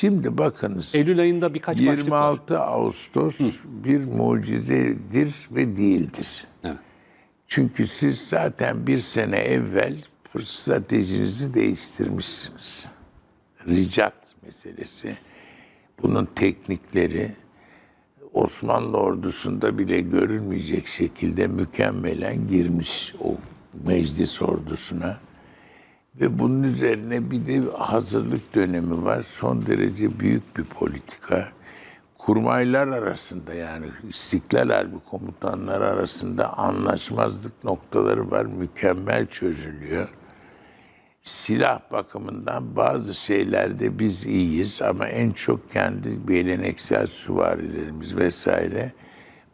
Şimdi bakınız. Eylül ayında birkaç başlık var. 26 Ağustos bir mucizedir ve değildir. Evet. Çünkü siz zaten bir sene evvel stratejinizi değiştirmişsiniz. Ricat meselesi, bunun teknikleri Osmanlı ordusunda bile görülmeyecek şekilde mükemmelen girmiş o meclis ordusuna. Ve bunun üzerine bir de hazırlık dönemi var. Son derece büyük bir politika. Kurmaylar arasında yani İstiklal Harbi komutanlar arasında anlaşmazlık noktaları var. Mükemmel çözülüyor. Silah bakımından bazı şeylerde biz iyiyiz ama en çok kendi geleneksel süvarilerimiz vesaire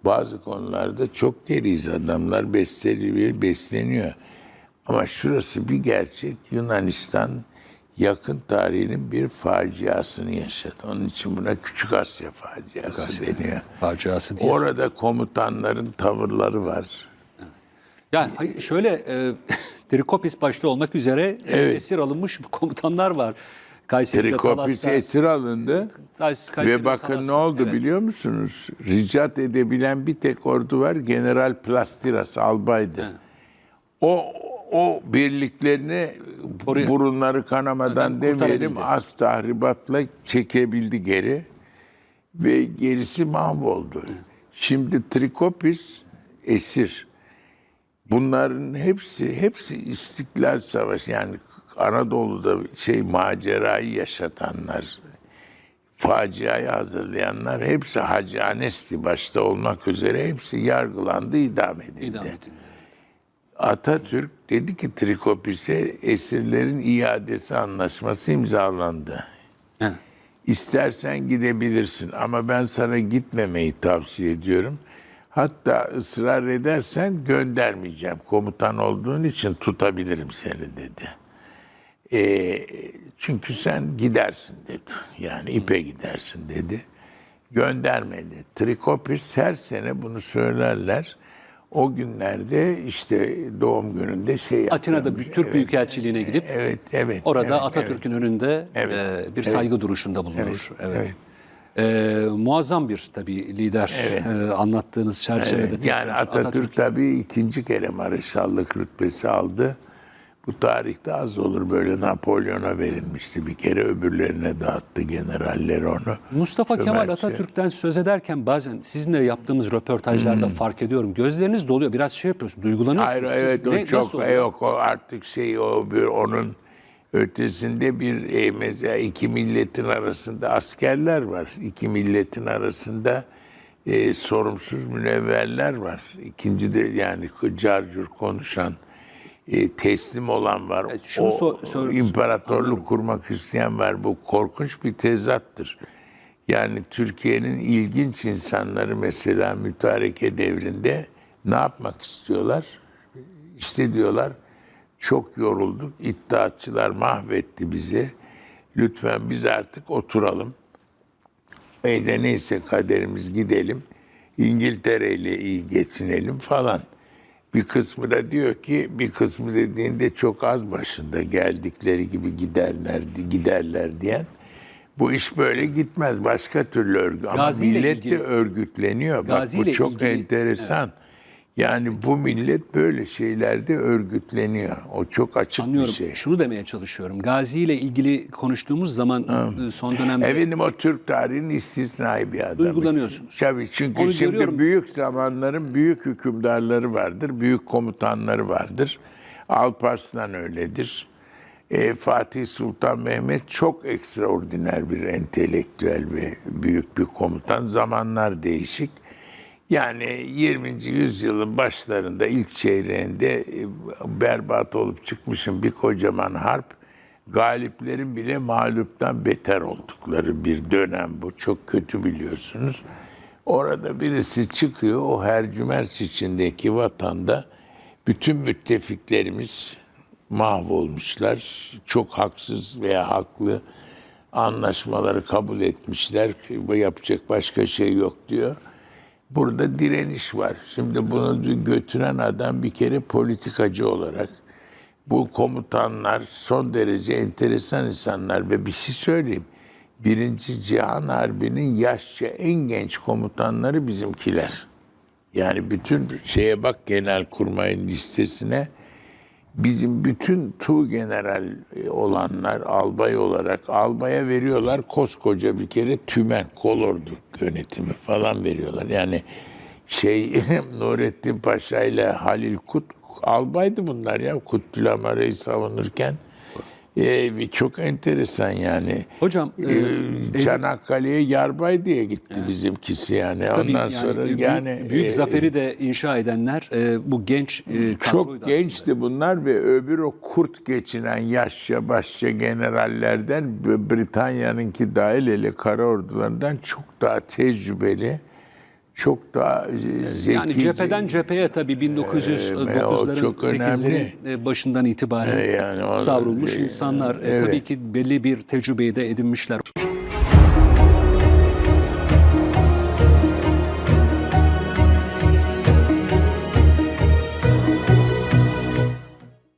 bazı konularda çok geriyiz adamlar besleniyor, besleniyor. Ama şurası bir gerçek Yunanistan yakın tarihinin bir faciasını yaşadı. Onun için buna Küçük Asya faciası deniyor. Faciası diye. Orada komutanların tavırları var. Yani hayır, şöyle e, Trikopis başta olmak üzere e, esir alınmış komutanlar var. Kayseri'de, Trikopis esir alındı. Kays- Kayseri'de, Ve bakın ne Talas'ta. oldu Evet. biliyor musunuz? Ricat edebilen bir tek ordu var. General Plastiras albaydı. O o birliklerini Oraya- burunları kanamadan Neden demeyelim az tahribatla çekebildi geri. Ve gerisi mahvoldu. Şimdi Trikopis esir. Bunların hepsi hepsi İstiklal Savaşı yani Anadolu'da şey macerayı yaşatanlar, faciayı hazırlayanlar hepsi Hacı Anesti başta olmak üzere hepsi yargılandı, idam edildi. İdam edildi. Atatürk dedi ki Trikopis'e esirlerin iadesi anlaşması imzalandı. Evet. İstersen gidebilirsin ama ben sana gitmemeyi tavsiye ediyorum. Hatta ısrar edersen göndermeyeceğim. Komutan olduğun için tutabilirim seni dedi. Ee, çünkü sen gidersin dedi. Yani ipe gidersin dedi. Göndermedi. Trikopis her sene bunu söylerler. O günlerde işte doğum gününde şey Atina'da bir Türk Büyükelçiliğine gidip Evet, evet. orada evet, Atatürk'ün önünde Evet, e, bir saygı duruşunda bulunur. Evet. evet. E, muazzam bir tabii lider e, anlattığınız çerçevede. Evet, yani Atatürk, tabii ikinci kere mareşallık rütbesi aldı. Bu tarihte az olur böyle Napolyon'a verilmişti bir kere öbürlerine dağıttı generaller onu. Mustafa Kemal Cömertçe. Atatürk'ten söz ederken bazen sizinle yaptığımız röportajlarda fark ediyorum. Gözleriniz doluyor. Biraz şey yapıyorsunuz, duygulanıyorsunuz. Hayır Siz evet o ne- çok e, yok o artık şey o bir onun ötesinde bir e, mesela iki milletin arasında askerler var. İki milletin arasında e, sorumsuz münevverler var. İkinci de yani carcur konuşan e, teslim olan var. Evet, şunu o so- imparatorluk kurmak isteyen var. Bu korkunç bir tezattır. Yani Türkiye'nin ilginç insanları mesela mütareke devrinde ne yapmak istiyorlar? İşte diyorlar çok yorulduk. İttihatçılar mahvetti bizi. Lütfen biz artık oturalım. E de neyse kaderimiz gidelim. İngiltere ile iyi geçinelim falan. Bir kısmı da diyor ki bir kısmı dediğinde çok az başında geldikleri gibi giderler giderler diyen. Bu iş böyle gitmez. Başka türlü örgü. Ama Gazi millet ilgili- de örgütleniyor. Gazi Bak bu çok ilgili- enteresan. Yani bu millet böyle şeylerde örgütleniyor. O çok açık Anlıyorum. bir şey. Şunu demeye çalışıyorum. Gazi ile ilgili konuştuğumuz zaman e, son dönemde Efendim o Türk tarihinin istisnai bir adamı. Duygulanıyorsunuz. Tabii çünkü Onu şimdi görüyorum. büyük zamanların büyük hükümdarları vardır, büyük komutanları vardır. Alparslan öyledir. E, Fatih Sultan Mehmet çok ekstraordiner bir entelektüel ve büyük bir komutan. Zamanlar değişik. Yani 20. yüzyılın başlarında ilk çeyreğinde e, berbat olup çıkmışın bir kocaman harp galiplerin bile mağluptan beter oldukları bir dönem bu. Çok kötü biliyorsunuz. Orada birisi çıkıyor o hercümerç içindeki vatanda bütün müttefiklerimiz mahvolmuşlar. Çok haksız veya haklı anlaşmaları kabul etmişler. Yapacak başka şey yok diyor. Burada direniş var. Şimdi bunu götüren adam bir kere politikacı olarak bu komutanlar son derece enteresan insanlar ve bir şey söyleyeyim. Birinci Cihan Harbi'nin yaşça en genç komutanları bizimkiler. Yani bütün şeye bak Genelkurmay'ın listesine bizim bütün tu general olanlar albay olarak albaya veriyorlar koskoca bir kere tümen kolordu yönetimi falan veriyorlar. Yani şey Nurettin Paşa ile Halil Kut albaydı bunlar ya Kutluamara'yı savunurken. Ee, çok enteresan yani. Hocam e, Ee, Çanakkale'ye yarbay diye gitti bizimkisi yani. tabii Ondan yani sonra büyük, yani büyük e, zaferi de inşa edenler e, bu genç e, çok gençti bunlar ve öbür o kurt geçinen yaşça başça generallerden Britanya'nınki dahil hele kara ordularından çok daha tecrübeli, çok daha e, zeki. Yani cepheden cepheye tabii o 1909'ların çok önemli. 8'lerin başından itibaren E, yani savrulmuş e, insanlar. E, evet. Tabii ki belli bir tecrübeyi de edinmişler.